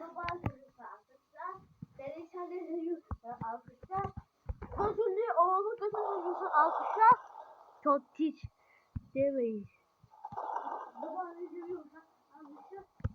baba çocuklar alkışlar. Denizhan'da çocuklar alkışlar. Fasulye oğlu kötü çocuklar alkışlar. Çok tiç demeyin. Baba çocuklar alkışlar.